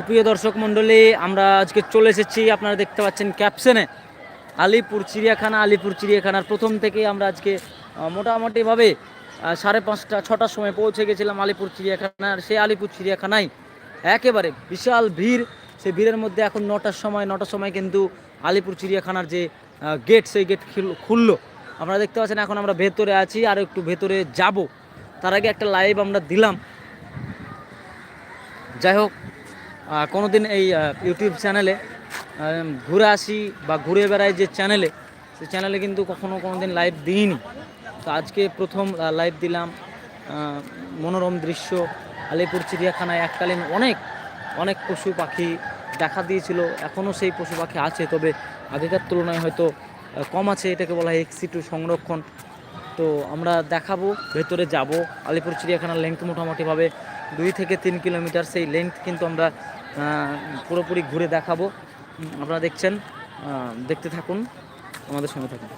সুপ্রিয় দর্শক মণ্ডলী, আমরা আজকে চলে এসেছি, আপনারা দেখতে পাচ্ছেন ক্যাপশনে আলিপুর চিড়িয়াখানা, আলিপুর চিড়িয়াখানার প্রথম থেকেই আমরা আজকে মোটামুটিভাবে সাড়ে পাঁচটা, ছটার সময় পৌঁছে গেছিলাম আলিপুর চিড়িয়াখানার। সেই আলিপুর চিড়িয়াখানায় একেবারে বিশাল ভিড়। সেই ভিড়ের মধ্যে এখন নটার সময় নটার সময় কিন্তু আলিপুর চিড়িয়াখানার যে গেট সেই গেট খুললো। আপনারা দেখতে পাচ্ছেন, এখন আমরা ভেতরে আছি, আর একটু ভেতরে যাব। তার আগে একটা লাইভ আমরা দিলাম। যাই হোক আহ, কোনোদিন এই ইউটিউব চ্যানেলে ঘুরে আসি বা ঘুরে বেড়াই যে চ্যানেলে সেই চ্যানেলে কিন্তু কখনো কোনো দিন লাইভ দিইনি। তো আজকে প্রথম লাইভ দিলাম মনোরম দৃশ্য আলিপুর চিড়িয়াখানায় এককালীন অনেক অনেক পশু পাখি দেখা দিয়েছিল। এখনও সেই পশু পাখি আছে তবে আগেকার তুলনায় হয়তো কম আছে এটাকে বলা হয় এক্সিটু সংরক্ষণ। তো আমরা দেখাবো ভেতরে যাব। আলিপুর চিড়িয়াখানার লেন্থ মোটামুটিভাবে দুই থেকে তিন কিলোমিটার সেই লেন্থ কিন্তু আমরা পুরোপুরি ঘুরে দেখাবো। আপনারা দেখছেন দেখতে থাকুন আমাদের সঙ্গে থাকুন।